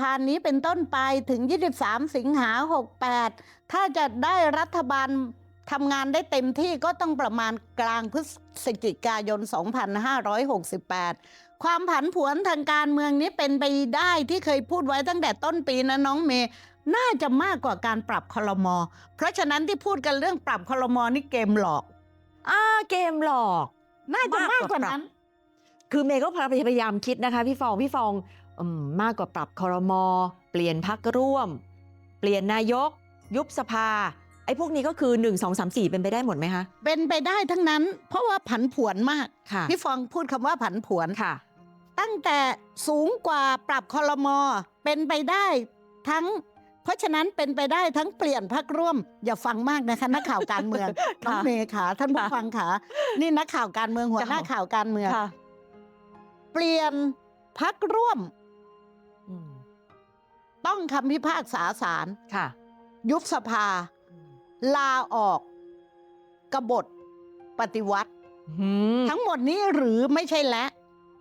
ภานี้เป็นต้นไปถึง 23 สิงหา 68 ถ้าจะได้รัฐบาลทำงานได้เต็มที่ก็ต้องประมาณกลางพฤศจิกายน 2568 ความผันผวนทางการเมืองนี้เป็นไปได้ที่เคยพูดไว้ตั้งแต่ต้นปีนะน้องเมย์น่าจะมากกว่าการปรับคลมอ เพราะฉะนั้นที่พูดกันเรื่องปรับคลมอนี่เกมหลอก อ่าเกมหลอก น่าจะมากกว่านั้น คือเมย์ก็พยายามคิดนะคะ พี่ฟองพี่ฟองอื มมากกว่าปรับคอรมอ เปลี่ยนพักร่วม เปลี่ยนนายก ยุบสภา ไอ้พวกนี้ก็คือ 1 2 3 4 เป็นไปได้หมดไหมคะ เป็นไปได้ทั้งนั้น เพราะว่าผันผวนมากค่ะพี่ฟองพูดคำว่าผันผวนค่ะ ตั้งแต่สูงกว่าปรับคอรมอ เป็นไปได้ทั้งเพราะฉะนั้นเป็นไปได้ทั้งเปลี่ยนพักร่วม อย่าฟังมากนะคะ นักข่าวการเมืองน้องเมย์ขาท่านผู้ค่ะฟังขานี่นักข่าวการเมืองหัวหน้าค่ะข่าวการเมืองค่ะเปลี่ยนพักร่วมอืม ต้องคำพิพากษาศาลค่ะ ยุบสภา ลาออกกบฏปฏิวัติอืมทั้งหมดนี้หรือไม่ใช่และ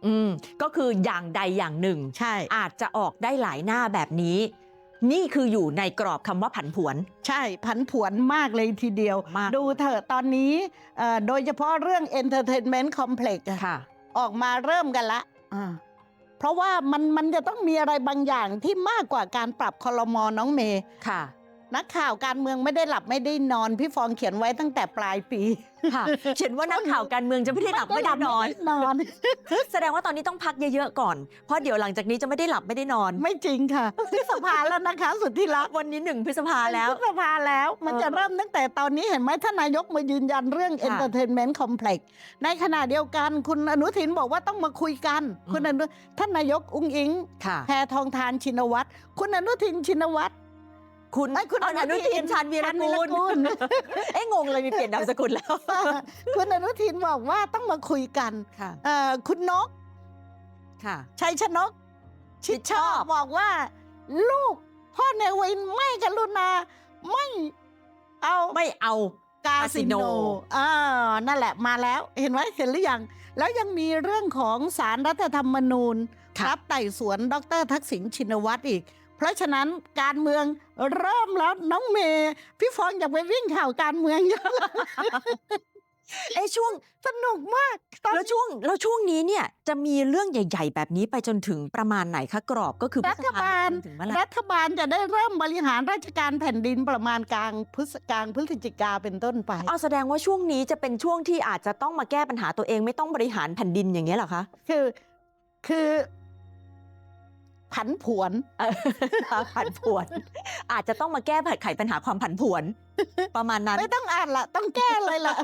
อืม ก็คืออย่างใดอย่างหนึ่ง ใช่ อาจจะออกได้หลายหน้าแบบนี้ นี่คืออยู่ในกรอบคำว่าผันผวน ใช่ผันผวนมากเลยทีเดียว มาก ดูเถอะตอนนี้เอ่อโดยเฉพาะเรื่อง Entertainment Complex อะค่ะ ออกมาเริ่มกันละ อ่า เพราะว่ามันมันจะต้องมีอะไรบางอย่างที่มากกว่าการปรับคอรมอน้องเมย์ค่ะ นักข่าวการเมืองไม่ได้หลับไม่ได้นอน พี่ฟองเขียนไว้ตั้งแต่ปลายปี ค่ะ เขียนว่านักข่าวการเมืองจะไม่ได้หลับไม่ได้นอนไม่ได้นอน แสดงว่าตอนนี้ต้องพักเยอะๆก่อน เพราะเดี๋ยวหลังจากนี้จะไม่ได้หลับไม่ได้นอน ไม่จริงค่ะพฤษภาแล้วนะคะ สุดที่รักวันนี้หนึ่งพฤษภาแล้วพฤษภาแล้ว มันเออจะเริ่มตั้งแต่ตอนนี้เห็นไหมท่านนายกมายืนยันเรื่องค่ะ Entertainment Complex ในขณะเดียวกันคุณอนุทินบอกว่าต้องมาคุยกันอืมคุณอนุท่านนายกอุ้งอิงค่ะแพทองทานชินวัตรคุณอนุทินชินวัตร คุณเอ้ยคุณอนุทินชาญวีรชาญวีกูรลกูลเอ้งงเลยมีเปลี่ยนนามสกุลแล้ว คุณอนุทินบอกว่าต้องมาคุยกันค่ะเอ่อคุณนกค่ะชัยชนกชิดชอบชิดชอบบอกว่า ลูกพ่อเนวินไม่กรุณาไม่เอาไม่เอากาสิโนคาสิโนอ่านั่นแหละมาแล้วเห็นไหมเห็นหรือยัง แล้วยังมีเรื่องของสารรัฐธรรมนูญค่ะรับไต่สวน ดรทักษิณชินวัตรอีก เพราะฉะนั้นการเมืองเริ่มแล้วน้องเมย์พี่ฟองอยากไปวิ่งข่าวการเมืองเยอะเลยเอ้ช่วงสนุกมากตอนแล้วช่วงแล้วช่วงนี้เนี่ยจะมีเรื่องใหญ่ ๆ แบบนี้ไปจนถึงประมาณไหนคะกรอบก็คือพฤรัษฐภบาลจนถึงเมื่อไหร่รัฐบาลจะได้เริ่มบริหารราชการแผ่นดินประมาณกลางพฤศกลางพฤศจิกาเป็นต้นไปเอาแสดงว่าช่วงนี้จะเป็นช่วงที่อาจจะต้องมาแก้ปัญหาตัวเองไม่ต้องบริหารแผ่นดินอย่างเงี้ยเหรอคะคือคือ ผันผวนเออผันผวน อาจจะต้องมาแก้ไขปัญหาความผันผวน ประมาณนั้น ไม่ต้องอ่านละต้องแก้เลยล่ะ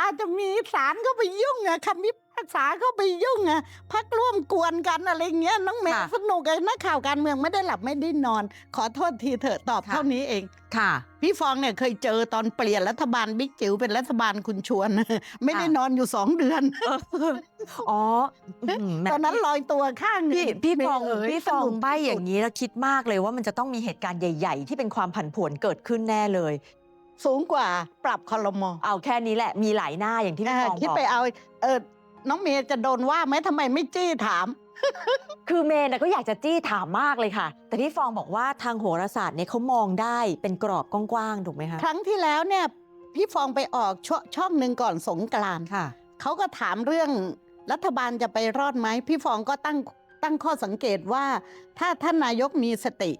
อาจจะมีสารเข้าไปยุ่งอะคำ พิพากษาเข้าไปยุ่งอะพักร่วมกวนกันอะไรเงี้ยน้องเมย์ค่ะ สนุกเลยนักข่าวการเมืองไม่ได้หลับไม่ได้นอน ขอโทษทีเถอะตอบค่ะเท่านี้เอง ค่ะ พี่ฟองเนี่ยเคยเจอตอนเปลี่ยนรัฐบาลบิ๊กจิ๋วเป็นรัฐบาลคุณชวน ไม่ได้นอนอยู่สองเดือน อ๋ออืมแหม่ตอนนั้นลอยตัวข้างหนึ่พี่พี่ฟองเยพี่ฟองสนุกใบอย่างสุดนี้แล้วคิดมากเลยว่ามันจะต้องมีเหตุการณ์ใหญ่ ๆ ที่เป็นความผันผวนเกิดขึ้นแน่เลย สูงกว่าปรับคอรมอเอาแค่นี้แหละมีหลายหน้าอย่างที่พี่ฟองคิดบอก ไปเอาเออ น้องเมย์จะโดนว่าไหมทำไมไม่จี้ถาม คือเมย์นะก็อยากจะจี้ถามมากเลยค่ะ แต่พี่ฟองบอกว่าทางโหราศาสตร์เนี่ยเขามองได้เป็นกรอบกว้างๆถูกไหมคะ ครั้งที่แล้วเนี่ยพี่ฟองไปออกชช่องหนึ่งก่อนสงกรานต์ค่ะ เขาก็ถามเรื่องรัฐบาลจะไปรอดไหมพี่ฟองก็ตั้งตั้งข้อสังเกตว่า ถ้าท่านนายกมีสติ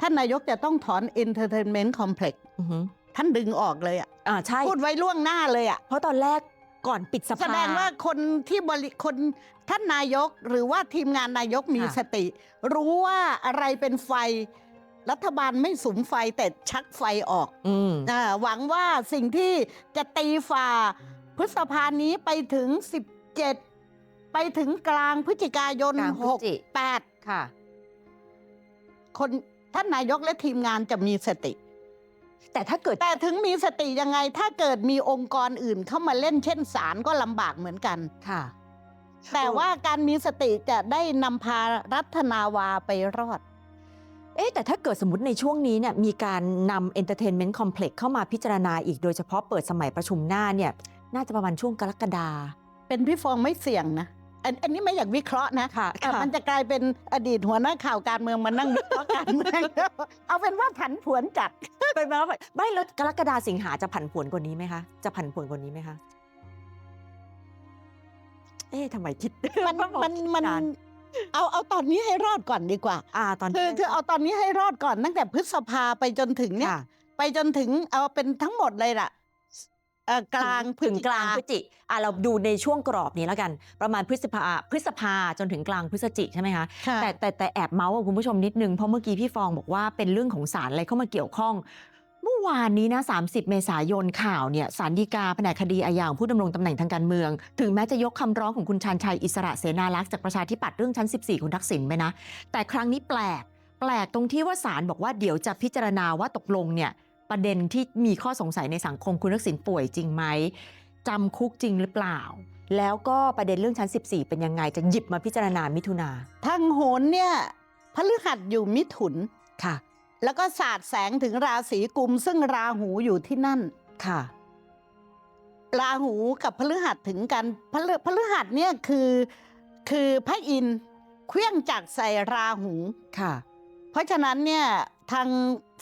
ท่านนายกจะต้องถอน Entertainment Complex อือหือท่านดึงออกเลยอะอ่าใช่ พูดไว้ล่วงหน้าเลยอะ เพราะตอนแรก ก่อนปิดสภา แสดงว่าคนที่บริคนท่านนายกหรือว่าทีมงานนายกมีค่ะ สติ รู้ว่าอะไรเป็นไฟ รัฐบาลไม่สุมไฟแต่ชักไฟออกอืม อาหวังว่าสิ่งที่จะตีฝ่า พฤษภานี้ไปถึง 17 ไปถึงกลางพฤศจิกายน กลางพฤศจิ 68 ค่ะ คนท่านนายกและทีมงานจะมีสติ แต่ถ้าเกิดแต่ถึงมีสติยังไง ถ้าเกิดมีองค์กรอื่นเข้ามาเล่นเช่นศาลก็ลำบากเหมือนกัน ค่ะ แต่ว่าการมีสติจะได้นำพารัฐนาวาไปรอด เอ๊ะแต่ถ้าเกิดสมมติในช่วงนี้เนี่ยมีการนำ Entertainment Complex เข้ามาพิจารณาอีกโดยเฉพาะเปิดสมัยประชุมหน้าเนี่ย น่าจะประมาณช่วงกรกฎาเป็นพี่ฟองไม่เสี่ยงนะ อันอันนี้ไม่อยากวิเคราะห์นะค่ะอะค่ะมันจะกลายเป็นอดีตหัวหน้าข่าวการเมืองมานั่งวิเคราะห์การเมืองเอาเป็นว่าผันผวนจัดเป็นมาว่าไม่แล้วกรกฎาสิงหาจะผันผวนกว่านี้ไหมคะ จะผันผวนกว่านี้ไหมคะ เอ๊ะทำไมคิดมันว่าบอกมันมันการเอาเอาตอนนี้ให้รอดก่อนดีกว่า อ่า ตอนคือคือเอาตอนนี้ให้รอดก่อนตั้งแต่พฤษภาไปจนถึงเนี่ยค่ะไปจนถึงเอาเป็นทั้งหมดเลยล่ะ เอ่อกลางถึงกลางพพฤศจิอะเราดูในช่วงกรอบนี้แล้วกัน ประมาณพฤษภาพฤษภาจนถึงกลางพฤศจิใช่ไหมคะค่ะแต่แต่แต่แอบเมาส์กับคุณผู้ชมนิดนึงเพราะเมื่อกี้พี่ฟองบอกว่าเป็นเรื่องของสารอะไรเข้ามาเกี่ยวข้อง เมื่อวานนี้นะ 30 เมษายนข่าวเนี่ยสารดีกาแผนกคดีอาญาของผู้ดำรงตำแหน่งทางการเมือง ถึงแม้จะยกคำร้องของคุณชาญชัยอิสระเสนาลักษณ์จากประชาธิปัตย์เรื่องชั้น 14 คุณทักษิณไปนะ แต่ครั้งนี้แปลก แปลกตรงที่ว่าศาลบอกว่าเดี๋ยวจะพิจารณาว่าตกลงเนี่ย ประเด็นที่มีข้อสงสัยในสังคมคุณทักษิณป่วยจริงไหมจำคุกจริงหรือเปล่า แล้วก็ประเด็นเรื่องชั้น 14 เป็นยังไงจะหยิบมาพิจารณามิถุนาทางโหนเนี่ยพฤหัสอยู่มิถุนค่ะ แล้วก็สาดแสงถึงราศีกุม ซึ่งราหูอยู่ที่นั่นค่ะ ราหูกับพฤหัสถึงกันพฤพฤหัสเนี่ยคือคือพระอินทร์เคลื่องจักรใส่ราหูค่ะ เพราะฉะนั้นเนี่ยทาง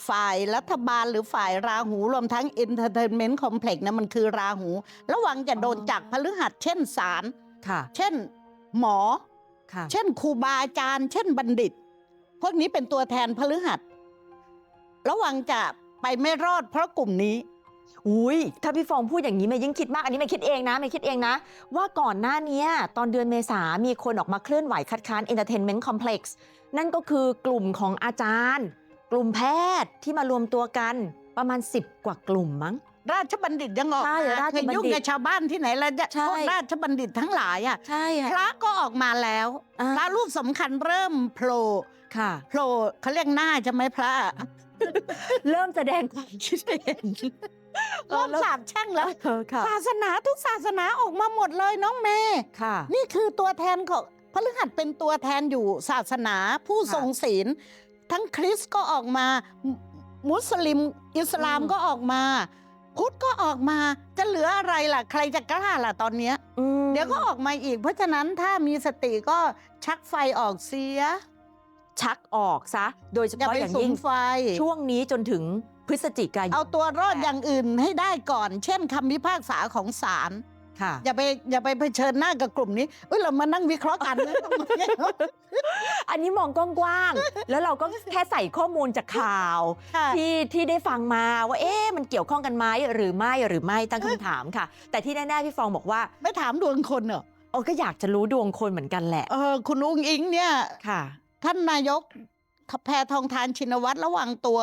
ฝ่ายรัฐบาลหรือฝ่ายราหูรวมทั้ง Entertainment Complex นะมันคือราหู ระวังจะโดนอ๋อจากพฤหัสเช่นศาลค่ะ เช่นหมอ ค่ะ เช่นครูบาอาจารย์ เช่นบัณฑิต พวกนี้เป็นตัวแทนพฤหัส ระวังจะไปไม่รอดเพราะกลุ่มนี้ อุ้ยถ้าพี่ฟองพูดอย่างนี้ไม่ยิ่งคิดมาก อันนี้ไม่คิดเองนะไม่คิดเองนะ ว่าก่อนหน้าเนี้ยตอนเดือนเมษามีคนออกมาเคลื่อนไหวคัดค้าน Entertainment Complex นั่นก็คือกลุ่มของอาจารย์ก ลุ่มแพทย์ที่มารวมตัวกันประมาณ 10 กว่ากลุ่มมั้ง ราชบัณฑิตยังออกใช่มาราชเคยบัณฑิตยุ่งกับชาวบ้านที่ไหนแล้วเนี่ยใช่ พวกราชบัณฑิตทั้งหลายอะใช่พระก็ออกมาแล้วอ่าพระรูปสำคัญเริ่มโผล่ค่ะ โผล่เขาเรียกหน้าใช่ไหมพระเริ่มแสดงความคิดเห็นเริ่มสาบแช่งแล้ว เออค่ะศาสนาทุกศาสนาออกมาหมดเลยน้องเมย์ค่ะ นี่คือตัวแทนของพฤหัสเป็นตัวแทนอยู่ศาสนาผู้ค่ะ ทรงศีล ทั้งคริสต์ก็ออกมา มุมุสลิมอิสลามอืมก็ออกมา พุทธก็ออกมาจะเหลืออะไรล่ะ ใครจะกล้าล่ะตอนเนี้ยอืมเดี๋ยวก็ออกมาอีก เพราะฉะนั้นถ้ามีสติก็ชักไฟออกเสีย ชักออกซะ โดยเฉอย่าพาะไปอย่างสุยิ่มงไฟ ช่วงนี้จนถึงพฤศจิกายนเอาตัวรอดแต่อย่างอื่นให้ได้ก่อน เช่นคำพิพากษาของศาล ค่ะ อย่าไปอย่าไปเผชิญหน้ากับกลุ่มนี้เอ้ยเรามานั่งวิเคราะห์กันนะอันนี้มองกว้างๆ แล้วเราก็แค่ใส่ข้อมูลจากข่าวค่ะ ที่ที่ได้ฟังมาว่าเอ๊ะมันเกี่ยวข้องกันไหมหรือไม่หรือไม่ตั้งคำถามค่ะ แต่ที่แน่ๆพี่ฟองบอกว่าไม่ถามดวงคนเหรอโอ้ก็อยากจะรู้ดวงคนเหมือนกันแหละเออคุณอุ้งอิงเนี่ย ค่ะ ท่านนายกแพทองทานชินวัตรระวังตัว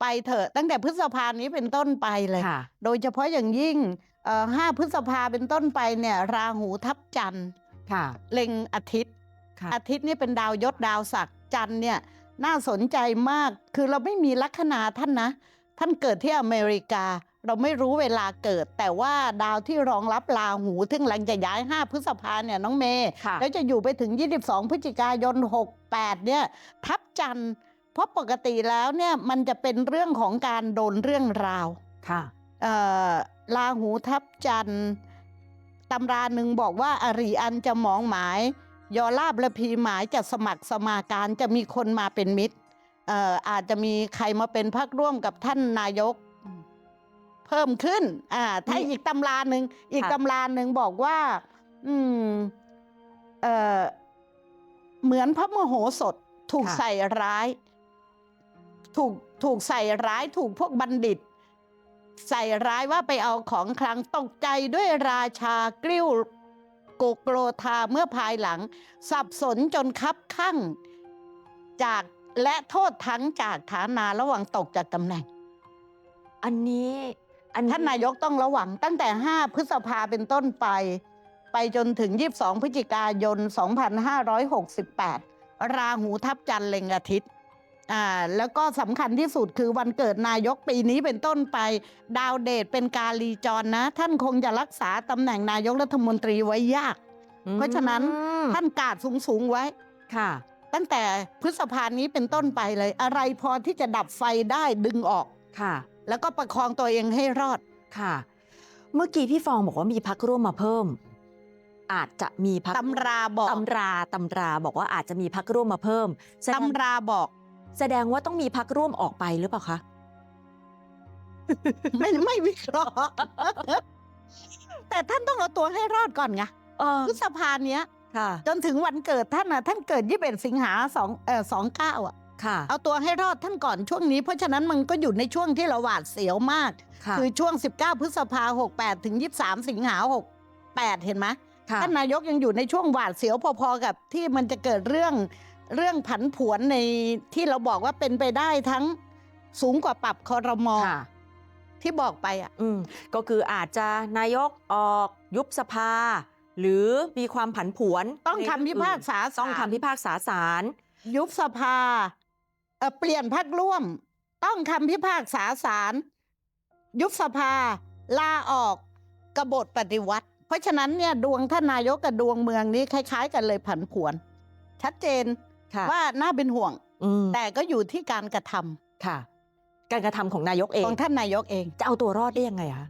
ไปเถอะตั้งแต่พฤษภานี้เป็นต้นไปเลย ค่ะ โดยเฉพาะอย่างยิ่งเอ่อ ห้าพฤษภาเป็นต้นไปเนี่ยราหูทับจันทร์ค่ะเล็งอาทิตย์ ค่ะ อาทิตย์นี่เป็นดาวยศดาวศักดิ์จันทร์เนี่ยน่าสนใจมากคือเราไม่มีลัคนาท่านนะ ท่านเกิดที่อเมริกา เราไม่รู้เวลาเกิด แต่ว่าดาวที่รองรับราหูถึงหลังจะย้าย 5 พฤษภาเนี่ยน้องเมย์ค่ะ แล้วจะอยู่ไปถึง 22 พฤศจิกายน 68 เนี่ยทับจันทร์เพราะปกติแล้วเนี่ยมันจะเป็นเรื่องของการโดนเรื่องราว ค่ะ เอ่อราหูทับจันทร์ตำราหนึ่งบอกว่าอริอันจะหมองหมาย ยอลาบและพีหมายจะสมัครสมาการจะมีคนมาเป็นมิตรเอ่ออาจจะมีใครมาเป็นพักร่วมกับท่านนายกเพิ่มขึ้น อ่า ถ้านี่อีกตำราหนึ่งอีกค่ะตำราหนึ่งบอกว่า อืม เอ่อเหมือนพระโมโหสถถูกใส่ร้าย ถูกถูกใส่ร้าย ถูกพวกบัณฑิต ใส่ร้ายว่าไปเอาของคลังตกใจด้วยราชากริ้วโกโกรธาเมื่อภายหลัง สับสนจนคับข้างจากและโทษทั้งจากฐานาระหว่างตกจากตำแหน่ง อันนี้อันท่านนายกต้องระวังตั้งแต่ 5 พฤษภาเป็นต้นไป ไปจนถึง 22 พฤศจิกายน 2568 ราหูทับจันทร์เล็งอาทิตย์ อ่าแล้วก็สำคัญที่สุดคือวันเกิดนายกปีนี้เป็นต้นไป ดาวเดชเป็นกาลีจรนะ ท่านคงจะรักษาตำแหน่งนายกรัฐมนตรีไว้ยาก เพราะฉะนั้นอืมท่านกาดสูงๆไว้ค่ะ ตั้งแต่พฤษภานี้เป็นต้นไปเลย อะไรพอที่จะดับไฟได้ดึงออกค่ะ แล้วก็ประคองตัวเองให้รอดค่ะ เมื่อกี้พี่ฟองบอกว่ามีพักร่วมมาเพิ่ม อาจจะมีพักตำราบอกตำราตำราบอกว่าอาจจะมีพักร่วมมาเพิ่มแสดงตำราบอก แสดงว่าต้องมีพักร่วมออกไปหรือเปล่าคะ ไม่ไม่วิเคราะห์แต่ท่านต้องเอาตัวให้รอดก่อนไงเออพฤษภาเนี้ยค่ะ จนถึงวันเกิดท่านน่ะท่านเกิด21สิงหาสองเอ่อสองเก้าอะค่ะเอาตัวให้รอดท่านก่อนช่วงนี้ เพราะฉะนั้นมันก็อยู่ในช่วงที่เราหวาดเสียวมากค่ะคือช่วง 19 พฤษภา68ถึง 23 สิงหา68เห็นไหมค่ะท่านนายกยังอยู่ในช่วงหวาดเสียวพอๆกับที่มันจะเกิดเรื่อง เรื่องผันผวนในที่เราบอกว่าเป็นไปได้ทั้งสูงกว่าปรับคอรมอค่ะที่บอกไปอะอืมก็คืออาจจะนายกออกยุบสภา หรือมีความผันผวน ต้องคำพิพากษาในเรื่องอื่นต้องศาลคำพิพากษาศาลยุบสภาเอ่อเปลี่ยนพักร่วม ต้องคำพิพากษาศาลยุบสภา ลาออกกบฏปฏิวัติ เพราะฉะนั้นเนี่ยดวงท่านนายกกับดวงเมืองนี้คล้าย ๆ กันเลยผันผวน ชัดเจนค่ะ ว่าน่าเป็นห่วงอืมแต่ก็อยู่ที่การกระทำค่ะ การกระทำของนายกเองของท่านนายกเองจะเอาตัวรอดได้ยังไงคะ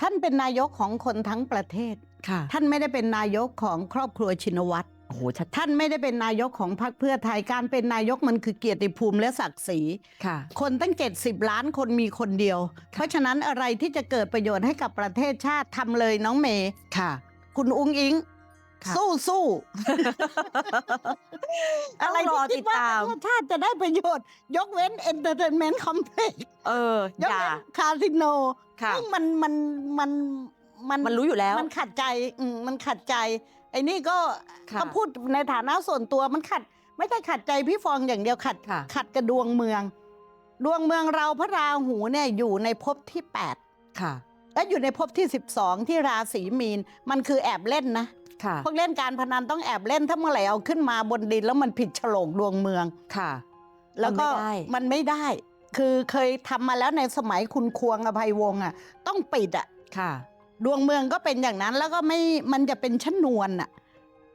ท่านเป็นนายกของคนทั้งประเทศค่ะ ท่านไม่ได้เป็นนายกของครอบครัวชินวัตรโอ้โหชัดท่านไม่ได้เป็นนายกของพรรคเพื่อไทยการเป็นนายกมันคือเกียรติภูมิและศักดิ์ศรีค่ะ คนตั้ง70ล้านคนมีคนเดียว เพราะฉะนั้นอะไรที่จะเกิดประโยชน์ให้กับประเทศชาติทำเลยน้องเมย์ค่ะ คุณอุ้งอิงค่ะ สู้สู้ต้องอะไรรอที่ติคิดดว่าตามประเทศชาติจะได้ประโยชน์ ยกเว้นเอนเตอร์เทนเมนต์คอมเพล็กซ์เออยกอย่าเว้นคาสิโนค่ะซึ่งมันมันมันมันมันรู้อยู่แล้ว มันขัดใจอืมมันขัดใจ ไอ้นี่ก็ค่ะก็พูดในฐานะส่วนตัวมันขัด ไม่ใช่ขัดใจพี่ฟองอย่างเดียวขัดค่ะขัดกับดวงเมือง ดวงเมืองเราพระราหูเนี่ยอยู่ในภพที่8ค่ะ และอยู่ในภพที่12ที่ราศีมีน มันคือแอบเล่นนะค่ะ พวกเล่นการพนันต้องแอบเล่นถ้าเมื่อไหร่เอาขึ้นมาบนดินแล้วมันผิดโฉลกดวงเมืองค่ะ แล้วก็มันไม่ได้มันไม่ได้คือเคยทำมาแล้วในสมัยคุณควงอภัยวงศ์อะ ต้องปิดอะค่ะ ดวงเมืองก็เป็นอย่างนั้นแล้วก็ไม่มันจะเป็นชนวนอะ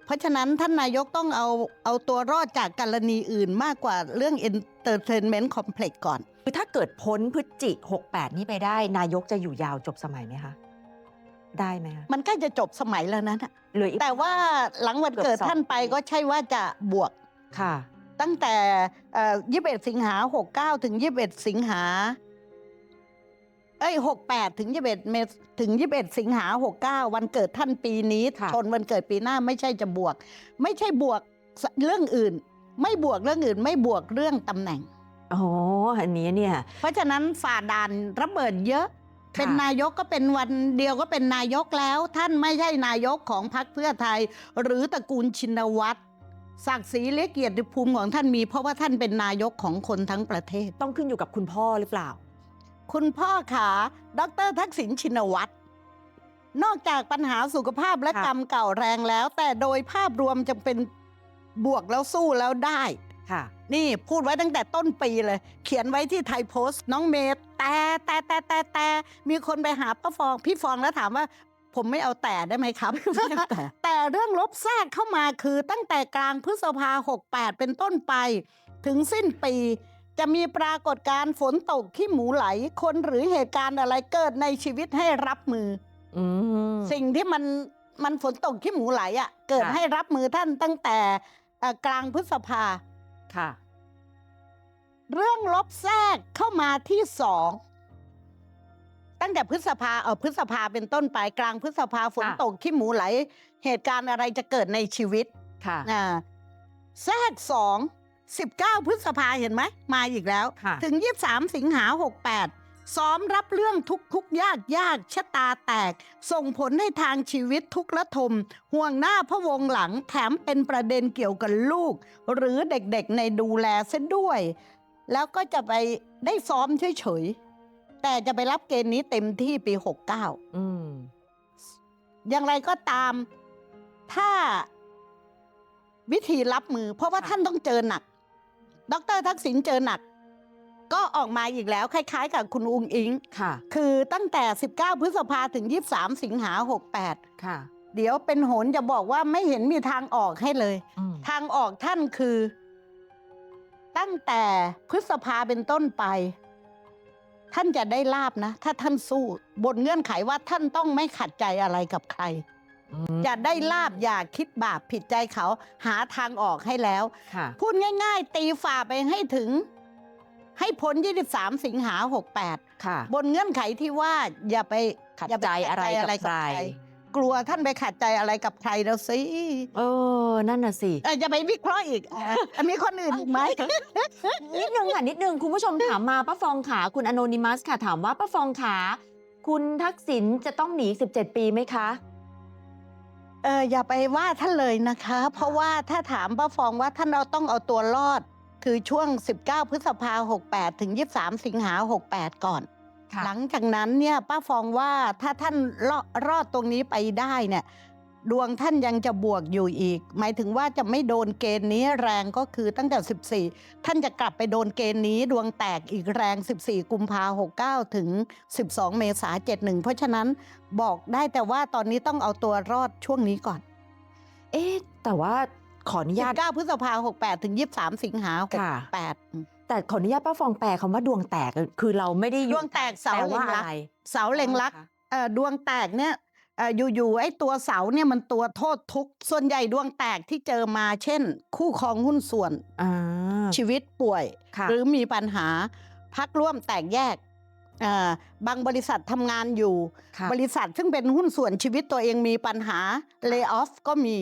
เพราะฉะนั้นท่านนายกต้องเอาเอาตัวรอดจากกรณีอื่นมากกว่าเรื่อง entertainment complex ก่อน คือถ้าเกิดพ้นพฤศจิ 68 นี้ไปได้ นายกจะอยู่ยาวจบสมัยไหมคะ ได้ไหมคะมันใกล้จะจบสมัยแล้วนะน่ะเหลืออีกแต่ว่าหลังวันเกิดเกือบสองท่านไปปีก็ใช่ว่าจะบวก ค่ะ ตั้งแต่ยี่สิบเอ็ดสิงหาหกเก้าถึงยี่สิบเอ็ดสิงหา เอ้ยหกแปดถึงยี่สิบเอ็ดเมษถึงยี่สิบเอ็ดสิงหาหกเก้าวันเกิดท่านปีนี้ค่ะ ชนวันเกิดปีหน้าไม่ใช่จะบวก ไม่ใช่บวกเรื่องอื่น ไม่บวกเรื่องอื่น ไม่บวกเรื่องตำแหน่ง อ๋ออันนี้เนี่ย เพราะฉะนั้นฝ่าด่านระเบิดเยอะค่ะ เป็นนายกก็เป็นวันเดียวก็เป็นนายกแล้ว ท่านไม่ใช่นายกของพรรคเพื่อไทย หรือตระกูลชินวัตรศักดิ์ศรีและเกียรติภูมิของท่านมี เพราะว่าท่านเป็นนายกของคนทั้งประเทศ ต้องขึ้นอยู่กับคุณพ่อหรือเปล่า คุณพ่อขาดรทักษิณชินวัตรนอกจากปัญหาสุขภาพและค่ะกรรมเก่าแรงแล้ว แต่โดยภาพรวมจะเป็นบวกแล้วสู้แล้วได้ค่ะ นี่พูดไว้ตั้งแต่ต้นปีเลย เขียนไว้ที่ไทยโพสต์ น้องเมย์แต่แต่แต่แต่แต่มีคนไปหาป้าฟองพี่ฟองแล้วถามว่าผมไม่เอาแต่ได้ไหมครับ แต่แต่เรื่องลบแทรกเข้ามาคือตั้งแต่กลางพฤษภา 68 เป็นต้นไป ถึงสิ้นปี จะมีปรากฏการณ์ฝนตกขี้หมูไหล คนหรือเหตุการณ์อะไรเกิดในชีวิตให้รับมืออืมสิ่งที่มันมันฝนตกขี้หมูไหลอะ่ะ เกิดค่ะให้รับมือท่านตั้งแต่เอ่อกลางพฤษภาค่ะ เรื่องลบแทรกเข้ามาที่สองตั้งแต่พฤษภาเออพฤษภาเป็นต้นไปกลางพฤษภาฝนค่ะตกขี้หมูไหล เหตุการณ์อะไรจะเกิดในชีวิตค่ะอ่าแทรกสองสิบเก้าพฤษภาเห็นไหมมาอีกแล้วค่ะถึงยี่สามสิงหาหกแปดซ้อมรับเรื่องทุกทุกๆยากยากชะตาแตก ส่งผลให้ทางชีวิตทุกข์ระทม ห่วงหน้าพะวงหลังแถมเป็นประเด็นเกี่ยวกับลูก หรือเด็กๆในดูแลเส้นด้วย แล้วก็จะไปได้ซ้อมเฉยๆ แต่จะไปรับเกณฑ์นี้เต็มที่ปี 69 อืม อย่างไรก็ตาม ถ้าวิธีรับมือ เพราะว่าค่ะท่านต้องเจอหนัก ดรทักษิณเจอหนัก ก็ออกมาอีกแล้ว คล้ายๆ กับคุณอุงอิง ค่ะ คือตั้งแต่ 19 พฤษภาถึง 23 สิงหา 68 ค่ะ เดี๋ยวเป็นโหนจะบอกว่าไม่เห็นมีทางออกให้เลยอืมทางออกท่านคือ ตั้งแต่พฤษภาเป็นต้นไป ท่านจะได้ลาบนะ ถ้าท่านสู้บนเงื่อนไขว่าท่านต้องไม่ขัดใจอะไรกับใครอืมอย่าได้ลาบอย่าคิดบาปผิดใจเขาหาทางออกให้แล้ว ค่ะ พูดง่าย ๆ ตีฝ่าไปให้ถึง ให้พ้น 23 สิงหา 68 ค่ะ บนเงื่อนไขที่ว่าอย่าไปขัดอย่าปใจอะไรขัดกับใคร กลัวท่านไปขัดใจอะไรกับใครแล้วสิเออ นั่นน่ะสิ เอ่อจะไปวิเคราะห์อีกอะมีคนอื่นอีกไหม นิดนึงค่ะ นิดนึง คุณผู้ชมถามมาป้าฟองขาคุณอน y นิมัสค่ะ ถามว่าป้าฟองขาคุณทักษิณจะต้องหนี 17 ปีไหมคะ เอออย่าไปว่าท่านเลยนะคะ เพราะว่าถ้าถามป้าฟองว่าท่านเราต้องเอาตัวรอด คือช่วง 19 พฤษภา68 ถึง 23 สิงหา68 ก่อน หลังจากนั้นเนี่ยป้าฟองว่าถ้าท่านรอดรอดตรงนี้ไปได้เนี่ยดวงท่านยังจะบวกอยู่อีก หมายถึงว่าจะไม่โดนเกณฑ์นี้แรงก็คือตั้งแต่ 14 ท่านจะกลับไปโดนเกณฑ์นี้ดวงแตกอีกแรง 14 กุมภา69ถึง 12 เมษา71เพราะฉะนั้นบอกได้แต่ว่าตอนนี้ต้องเอาตัวรอดช่วงนี้ก่อน เอ๊ะแต่ว่าขออนุญาต19พฤษภา68ถึง 23 สิงหาค่ะ68อืม แต่ขออนุญาตป้าฟองแปลคำว่าดวงแตกคือเราไม่ได้ดวงแตกเสาแปลเล็ว่างอะรักไรเสาเล็งรักเอ่อดวงแตกเนี่ยเอ่ออยู่ๆไอ้ตัวเสาเนี่ยมันตัวโทษทุกข์ส่วนใหญ่ดวงแตกที่เจอมาเช่น คู่ครองหุ้นส่วนอ่าชีวิตป่วยค่ะหรือมีปัญหาพักร่วมแตกแยกเอ่อบางบริษัททำงานอยู่ค่ะบริษัทซึ่งเป็นหุ้นส่วนชีวิตตัวเองมีปัญหาเลิกออฟก็มี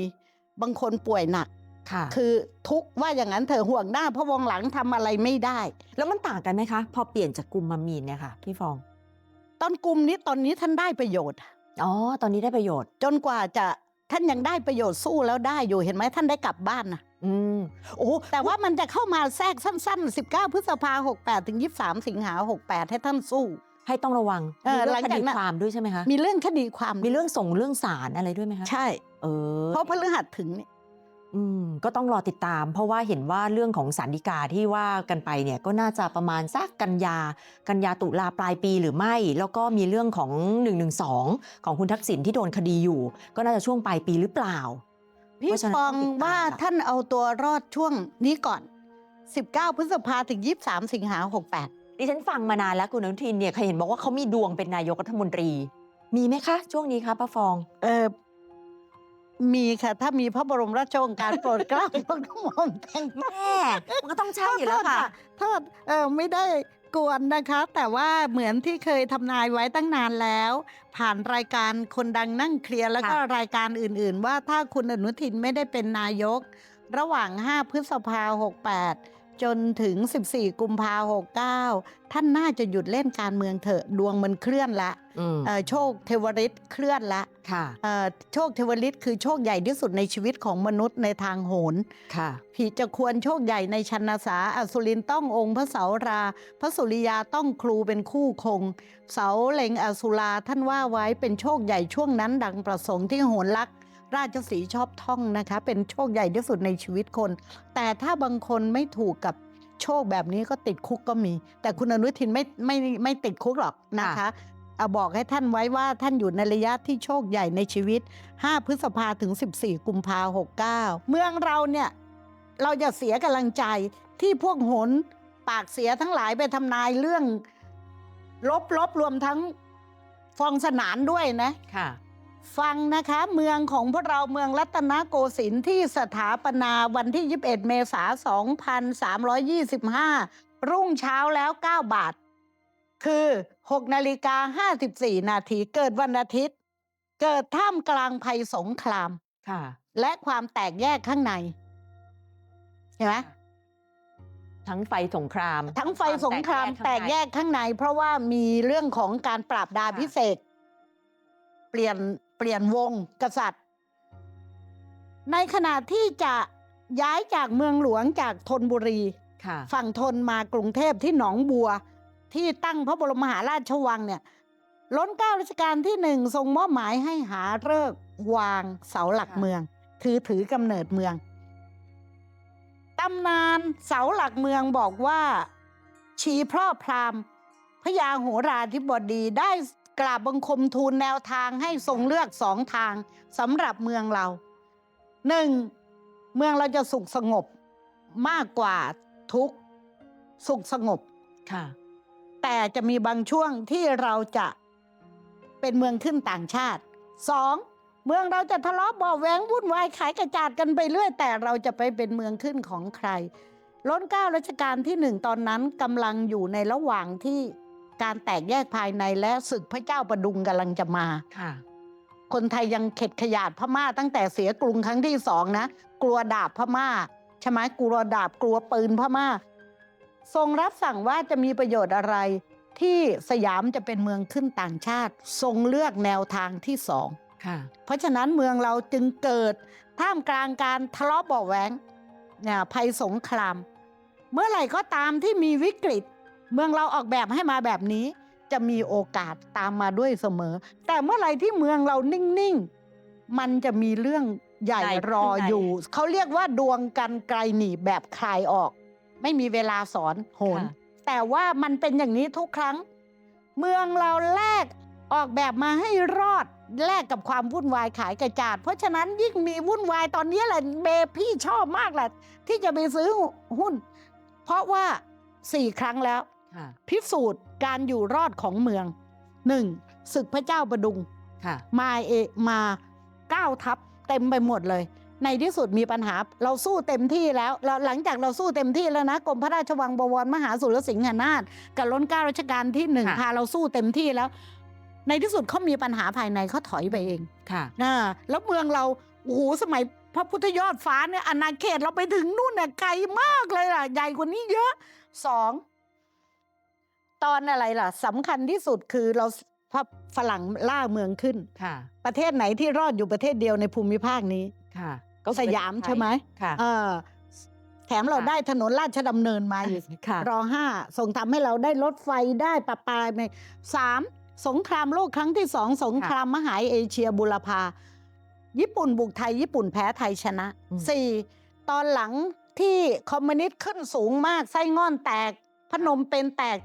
บางคนป่วยหนัก ค่ะคือทุกข์ว่าอย่างนั้นเธอห่วงหน้าเพราะวงหลังทำอะไรไม่ได้ แล้วมันต่างกันไหมคะ พอเปลี่ยนจากกุมมามีนเนี่ยค่ะพี่ฟอง ตอนกลุ่มนี้ตอนนี้ท่านได้ประโยชน์อ๋อตอนนี้ได้ประโยชน์ จนกว่าจะท่านยังได้ประโยชน์สู้แล้วได้อยู่เห็นไหมท่านได้กลับบ้านนะอืมโอ้แต่ว่ามันจะเข้ามาแทรกสั้น ๆ 19 พฤษภา68ถึง23สิงหา68ให้ท่านสู้ ให้ต้องระวังเออมีเรื่หลัองงคจากดีนั้นความด้วยใช่ไหมคะมีเรื่องคดีความมีเรื่องส่งเรื่องศาลอะไรด้วยไหมคะใช่ เออเพราะพฤหัสถึงเนี่ย อืม ก็ต้องรอติดตาม เพราะว่าเห็นว่าเรื่องของสารดีกาที่ว่ากันไปเนี่ย ก็น่าจะประมาณสักกันยา กันยาตุลาปลายปีหรือไม่ แล้วก็มีเรื่องของ1นึของคุณทักษิณที่โดนคดีอยู่ ก็น่าจะช่วงปลายปีหรือเปล่าพี่เพราะฉะนั้นฟองต้ติดตมว่าค่ะ ท่านเอาตัวรอดช่วงนี้ก่อน 19 พฤษภาถึง 23 สิงหา68 ดิฉันฟังมานานแล้วคุณอนุทินเนี่ยเคยเห็นบอกว่าเขามีดวงเป็นนายกรัฐมนตรี มีไหมคะ ช่วงนี้คะป้าฟอง เออ มีค่ะ ถ้ามีพระบรมราชโองการโปรดเกล้าโปรดกระหม่อมแต่งแม่มันก็ต้องใช่อยู่แล้วค่ะ โทษเออไม่ได้กวนนะคะ แต่ว่าเหมือนที่เคยทำนายไว้ตั้งนานแล้ว ผ่านรายการคนดังนั่งเคลียร์แล้วก็ค่ะรายการอื่นๆ ว่าถ้าคุณอนุทินไม่ได้เป็นนายก ระหว่าง 5 พฤษภา68 จนถึง 14 กุมภา69ท่านน่าจะหยุดเล่นการเมืองเถอะดวงมันเคลื่อนละอืมเอ่อโชคเทวริตเคลื่อนละค่ะเอ่อโชคเทวริตคือโชคใหญ่ที่สุดในชีวิตของมนุษย์ในทางโหนค่ะผีจะควรโชคใหญ่ในชันสาอสุรินต้ององค์พระเสารา พระสุริยาต้องครูเป็นคู่คง เสาเล็งอสุราท่านว่าไว้เป็นโชคใหญ่ช่วงนั้นดังประสงค์ที่โหนลักษณ์ ราชสีชอบท่องนะคะ เป็นโชคใหญ่ที่สุดในชีวิตคน แต่ถ้าบางคนไม่ถูกกับโชคแบบนี้ก็ติดคุกก็มี แต่คุณอนุทินไม่ไม่ไม่ติดคุกหรอกนะคะเอาบอกให้ท่านไว้ว่าท่านอยู่ในระยะที่โชคใหญ่ในชีวิต 5 พฤษภาถึง 14 กุมภา69เมืองเราเนี่ยเราจะเสียกำลังใจที่พวกหนปากเสียทั้งหลายไปทำนายเรื่อง ลบลบรวมทั้งฟองสนานด้วยนะ ค่ะ ฟังนะคะเมืองของพวกเราเมืองรัตนโกสินทร์ที่สถาปนาวันที่ 21 เมษายน 2325 รุ่งเช้าแล้ว 9 บาท คือ 6 นาฬิกา 54 นาทีเกิดวันอาทิตย์ เกิดท่ามกลางภัยสงคราม ค่ะ และความแตกแยกข้างใน เห็นไหมทั้งไฟสงคราม ทั้งไฟสงครามข้แตงกในแยกข้างใน เพราะว่ามีเรื่องของการปราบดาค่ะพิเศษกเปลี่ยน เปลี่ยนวงกษัตริย์ ในขณะที่จะย้ายจากเมืองหลวงจากธนบุรีค่ะฝั่งทนมากรุงเทพที่หนองบัว ที่ตั้งพระบรมมหาราชวังเนี่ยล้นเกล้ารัชกาลที่หนึ่งทรงมอบหมายให้หาเลิกษ์วางเสาหลักค่ะเมืองคือถือกำเนิดเมืองตำนานเสาหลักเมืองบอกว่าชีพร่อพราหมณ์พญาโหราธิบดีได้ กราบบังคมทูลแนวทางให้ทรงเลือกสองทางสำหรับเมืองเราหนึ่งเมืองเราจะสุขสงบมากกว่าทุกข์สุขสงบค่ะ แต่จะมีบางช่วงที่เราจะเป็นเมืองขึ้นต่างชาติสองเมืองเราจะทะเลาะเบาะแหวงวุ่นวายขายกระจาดกันไปเรื่อย แต่เราจะไปเป็นเมืองขึ้นของใครล้นเกล้ารัชกาลที่หนึ่งตอนนั้นกำลังอยู่ในระหว่างที่ การแตกแยกภายในและศึกพระเจ้าประดุงกำลังจะมา ค่ะ คนไทยยังเข็ดขยาดพม่าตั้งแต่เสียกรุงครั้งที่สองนะ กลัวดาบพม่าใช่ไหมกลัวดาบกลัวปืนพม่า ทรงรับสั่งว่าจะมีประโยชน์อะไร ที่สยามจะเป็นเมืองขึ้นต่างชาติ ทรงเลือกแนวทางที่สอง ค่ะ เพราะฉะนั้นเมืองเราจึงเกิดท่ามกลางการทะเลาะเบาะแหวงเนี่ยภัยสงคราม เมื่อไหร่ก็ตามที่มีวิกฤต เมืองเราออกแบบให้มาแบบนี้ จะมีโอกาสตามมาด้วยเสมอ แต่เมื่อไหร่ที่เมืองเรานิ่งๆ มันจะมีเรื่องใหญ่ใหญ่รอขึ้นในอยู่ เขาเรียกว่าดวงกันไกลหนีบแบบคลายออก ไม่มีเวลาสอนโหนค่ะแต่ว่ามันเป็นอย่างนี้ทุกครั้ง เมืองเราแลกออกแบบมาให้รอดแลกกับความวุ่นวายขายกระจาด เพราะฉะนั้นยิ่งมีวุ่นวายตอนนี้แหละเบพี่ชอบมากแหละที่จะไปซื้อหุ้น เพราะว่าสี่ครั้งแล้วค่ะ พิสูจน์การอยู่รอดของเมืองหนึ่งศึกพระเจ้าประดุงค่ะมาเอมาเก้าทัพเต็มไปหมดเลย ในที่สุดมีปัญหาเราสู้เต็มที่แล้วเราหลังจากเราสู้เต็มที่แล้วนะกรมพระราชวังบวรมหาสุรสิงหนาถกับล้นเกล้ารัชกาลที่หนึ่งค่ะพาเราสู้เต็มที่แล้ว ในที่สุดเขามีปัญหาภายในเขาถอยไปเองค่ะนะแล้วเมืองเราโอ้โหสมัยพระพุทธยอดฟ้าเนี่ยอาณาเขตเราไปถึงนู่นน่ะไกลมากเลยล่ะใหญ่กว่านี้เยอะสอง ตอนอะไรล่ะสำคัญที่สุดคือเราพระฝรั่งล่าเมืองขึ้น ค่ะ ประเทศไหนที่รอดอยู่ประเทศเดียวในภูมิภาคนี้ ค่ะสยามใช่ไหมค่ะ เออแถมเราค่ะได้ถนนราชดำเนินมาอีกค่ะรอห้าส่งทำให้เราได้รถไฟได้ประปาในสามสงครามโลกครั้งที่สองสงครามมหาเอเชียบุรพา ญี่ปุ่นบุกไทย ญี่ปุ่นแพ้ไทยชนะอืมสี่ตอนหลังที่คอมมิวนิสต์ขึ้นสูงมากไส้งอนแตกพนมเป็นแตก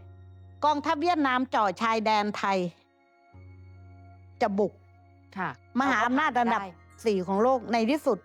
กองทัพเวียดนามจ่อชายแดนไทย จะบุกค่ะมหาอำนาจอันดับได้สี่ของโลกในที่สุด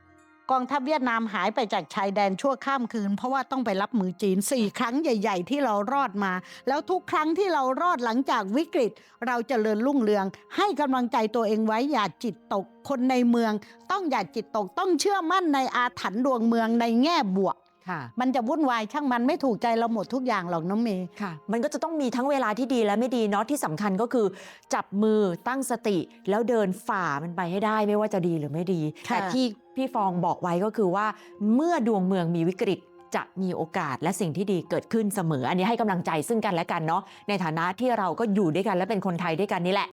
กองทัพเวียดนามหายไปจากชายแดนชั่วข้ามคืน เพราะว่าต้องไปรับมือจีนสี่ครั้งใหญ่ ๆ ที่เรารอดมา แล้วทุกครั้งที่เรารอดหลังจากวิกฤต เราจเจริญรุ่งเรือง ให้กำลังใจตัวเองไว้อย่าจิตตกคนในเมือง ต้องอย่าจิตตกต้องเชื่อมั่นในอาถรรพ์ดวงเมืองในแง่บวก ค่ะมันจะวุ่นวายช่างมันไม่ถูกใจเราหมดทุกอย่างหรอกน้องเมย์ค่ะ มันก็จะต้องมีทั้งเวลาที่ดีและไม่ดีเนาะที่สำคัญก็คือ จับมือตั้งสติ แล้วเดินฝ่ามันไปให้ได้ไม่ว่าจะดีหรือไม่ดี ค่ะ แต่ที่พี่ฟองบอกไว้ก็คือว่า เมื่อดวงเมืองมีวิกฤตจะมีโอกาสและสิ่งที่ดีเกิดขึ้นเสมอ อันนี้ให้กำลังใจซึ่งกันและกันเนาะในฐานะที่เราก็อยู่ด้วยกันและเป็นคนไทยด้วยกันนี่แหละ